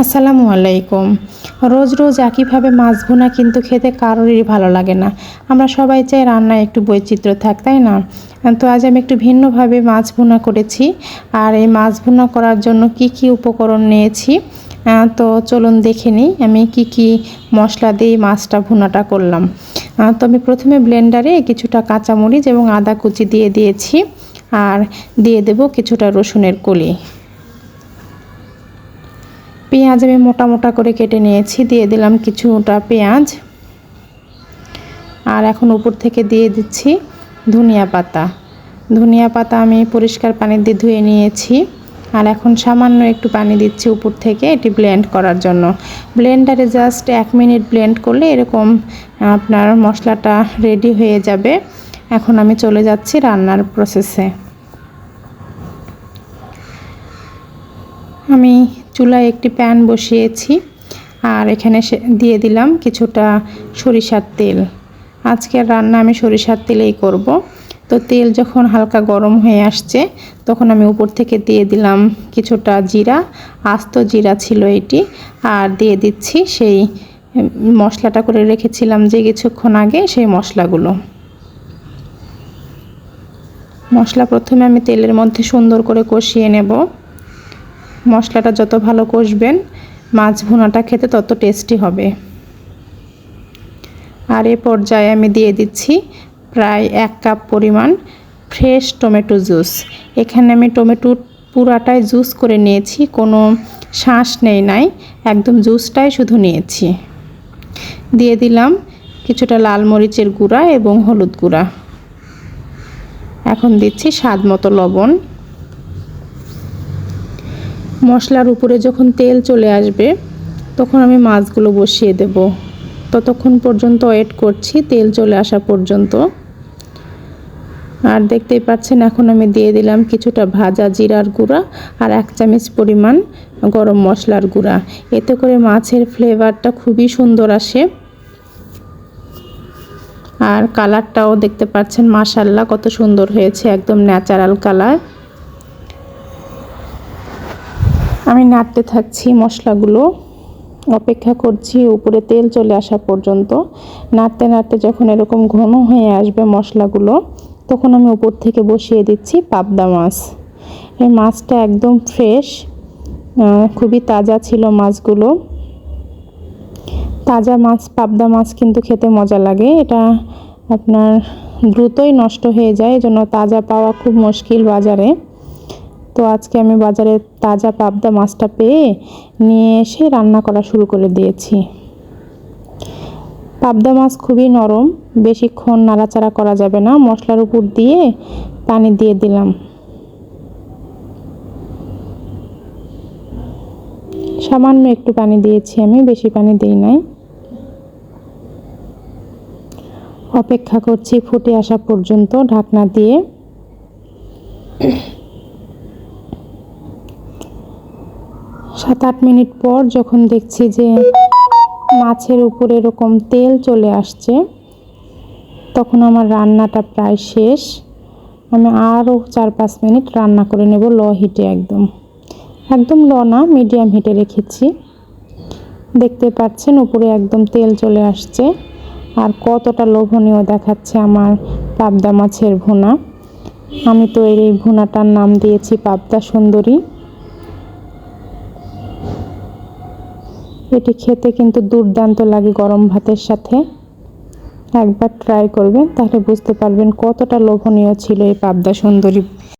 আসসালামু আলাইকুম। রোজ রোজ একইভাবে মাছ ভুনা কিন্তু খেতে কারোরই ভালো লাগে না। আমরা সবাই চাই রান্নায় একটু বৈচিত্র্য থাক, তাই না? তো আজ আমি একটু ভিন্নভাবে মাছ ভুনা করেছি। আর এই মাছ ভুনা করার জন্য কি কি উপকরণ নিয়েছি? তো চলুন দেখে নিই আমি কি কি মশলা দিয়ে মাছটা ভুনাটা করলাম। তো আমি প্রথমে ব্লেন্ডারে কিছুটা কাঁচামরিচ এবং আদা কুচি দিয়ে দিয়েছি। আর দিয়ে দেব কিছুটা রসুনের কলি। পেঁয়াজ আমি মোটা মোটা করে কেটে নিয়েছি, দিয়ে দিলাম কিছু কিছুটা পেঁয়াজ। আর এখন উপর থেকে দিয়ে দিচ্ছি ধনিয়া পাতা। ধনিয়া পাতা আমি পরিষ্কার পানি দিয়ে ধুয়ে নিয়েছি। আর এখন সামান্য একটু পানি দিচ্ছি উপর থেকে এটি ব্লেন্ড করার জন্য। ব্লেন্ডারে জাস্ট এক মিনিট ব্লেন্ড করলে এরকম আপনার মশলাটা রেডি হয়ে যাবে। এখন আমি চলে যাচ্ছি রান্নার প্রসেসে আমি চুলায় একটি প্যান বসিয়েছি আর এখানে দিয়ে দিলাম কিছুটা সরিষার তেল। আজকের রান্না আমি সরিষার তেলেই করব। তো তেল যখন হালকা গরম হয়ে আসছে, তখন আমি উপর থেকে দিয়ে দিলাম কিছুটা জিরা, আস্ত জিরা ছিল এটি, আর দিয়ে দিচ্ছি সেই মশলাটা করে রেখেছিলাম যে কিছুক্ষণ আগে সেই মশলাগুলো। মশলা প্রথমে আমি তেলের মধ্যে সুন্দর করে কষিয়ে নেব। মশলাটা যত ভালো কষবেন, মাছ ভুনাটা খেতে তত টেস্টি হবে। আর এ পর্যায়ে আমি দিয়ে দিচ্ছি প্রায় এক কাপ পরিমাণ ফ্রেশ টমেটো জুস এখানে আমি টমেটো পুরাটাই জুস করে নিয়েছি, কোনো শ্বাস নেই নাই, একদম জুসটাই শুধু নিয়েছি। দিয়ে দিলাম কিছুটা লাল মরিচের গুঁড়া এবং হলুদ গুঁড়া। এখন দিচ্ছি স্বাদ মতো লবণ। মশলার উপরে যখন তেল চলে আসবে, তখন আমি মাছগুলো বসিয়ে দেব। ততক্ষণ পর্যন্ত ওয়েট করছি, তেল চলে আসা পর্যন্ত। আর দেখতেই পাচ্ছেন, এখন আমি দিয়ে দিলাম কিছুটা ভাজা জিরার গুঁড়া আর এক চামচ পরিমাণ গরম মশলার গুঁড়া। এতে করে মাছের ফ্লেভারটা খুবই সুন্দর আসে। আর কালারটাও দেখতে পাচ্ছেন মাশাল্লাহ কত সুন্দর হয়েছে, একদম ন্যাচারাল কালার আমি নাড়তে থাকছি মশলাগুলো। অপেক্ষা করছি উপরে তেল চলে আসা পর্যন্ত। নাড়তে নাড়তে যখন এরকম ঘন হয়ে আসবে মশলাগুলো, তখন আমি উপর থেকে বসিয়ে দিচ্ছি পাবদা মাছ। এই মাছটা একদম ফ্রেশ খুবই তাজা ছিল মাছগুলো। তাজা মাছ, পাবদা মাছ কিন্তু খেতে মজা লাগে। এটা আপনার দ্রুতই নষ্ট হয়ে যায়, এজন্য তাজা পাওয়া খুব মুশকিল বাজারে। তো আজকে আমি বাজারে তাজা পাবদা মাছটা পেয়ে নিয়ে এসে রান্না করা শুরু করে দিয়েছি। পাবদা মাছ খুবই নরম, বেশিক্ষণ নাড়াচাড়া করা যাবে না, মশলার উপর দিয়ে পানি দিয়ে দিলাম। সামান্য একটু পানি দিয়েছি আমি, বেশি পানি দিই নাই। অপেক্ষা করছি ফুটে আসা পর্যন্ত ঢাকনা দিয়ে। সাত আট মিনিট পর যখন দেখছি যে মাছের উপরে এরকম তেল চলে আসছে, তখন আমার রান্নাটা প্রায় শেষ। আমি আরও চার পাঁচ মিনিট রান্না করে নেব লো হিটে একদম। একদম লো না, মিডিয়াম হিটে রেখেছি। দেখতে পাচ্ছেন উপরে একদম তেল চলে আসছে। আর কতটা লোভনীয় দেখাচ্ছে আমার পাবদা মাছের ভুনা। আমি তো এই ভুনাটার নাম দিয়েছি পাবদা সুন্দরী। এটি খেতে কিন্তু দুর্দান্ত লাগে গরম ভাতের সাথে। একবার ট্রাই করবেন, তাহলে বুঝতে পারবেন কতটা লোভনীয় ছিল এই পাবদা সুন্দরী।